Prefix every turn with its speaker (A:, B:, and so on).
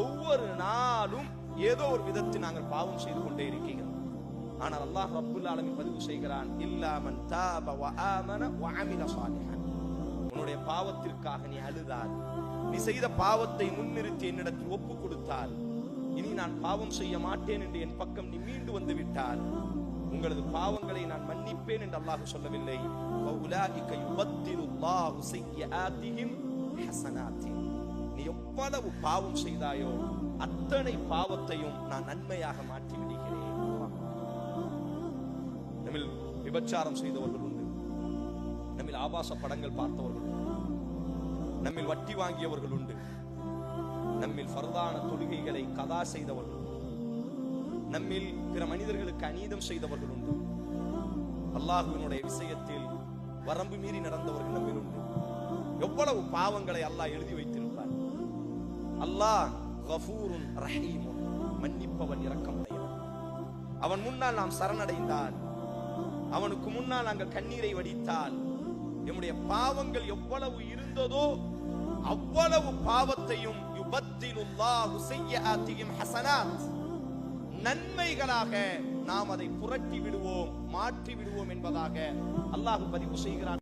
A: ஒவ்வொரு நாளும் ஏதோ ஒரு விதத்தில் நாங்கள் பாவம் செய்து கொண்டே இருக்கிறோம். ஆனால் அல்லாஹ் ரப்புல் ஆலமீன் பதிவு செய்கிறான் இல்லாமன் தாப வ ஆமன வ அமில சாலிஹன். உன்னுடைய பாவத்திற்காக நீ அழுதால் நீ செய்த பாவத்தை முன்னிறுத்தி என்னிடத்தில் ஒப்பு கொடுத்தால் இனி நான் பாவம் செய்ய மாட்டேன் என்று என் பக்கம் நீ மீண்டு வந்து விட்டால் உங்களது பாவங்களை நான் மன்னிப்பேன் என்று அல்லாஹ் சொல்லவில்லை. வஉலாஇக செய்ய ஸய்யிஆத்திஹிம் ஹசனாத்தின். நீ எவ்வளவு பாவம் செய்தாயோ அத்தனை பாவத்தையும் நான் நன்மையாக மாற்றி விடுகிறேன். நம்மில் விபச்சாரம் செய்தவர்கள் உண்டு. நம்மில் ஆபாச படங்கள் பார்த்தவர்கள் உண்டு. நம்மில் வட்டி வாங்கியவர்கள் உண்டு. நம்மில் ஃபர்தான தொழுகைகளை கதா செய்தவர்கள் நம்மில் பிற மனிதர்களுக்கு அநீதம் செய்தவர்கள் உண்டு. அல்லாஹுவினுடைய விஷயத்தில் வரம்பு மீறி நடந்தவர்கள் நம்மில் உண்டு. எவ்வளவு பாவங்களை அல்லாஹ் எழுதி வைத்திருப்பார் அல்லாஹ் கஃபூருன் ரஹீமுன் மன்னிப்பவன் இறக்கம் அவன் முன்னால் நாம் சரணடைந்தால் அவனுக்கு முன்னால் நாங்கள் கண்ணீரை வடித்தால் நம்முடைய பாவங்கள் எவ்வளவு இருந்ததோ அவ்வளவு பாவத்தையும் நன்மைகளாக நாம் அதை புரட்டி விடுவோம் மாற்றி விடுவோம் என்பதாக அல்லாஹ் பதிவு செய்கிறான்.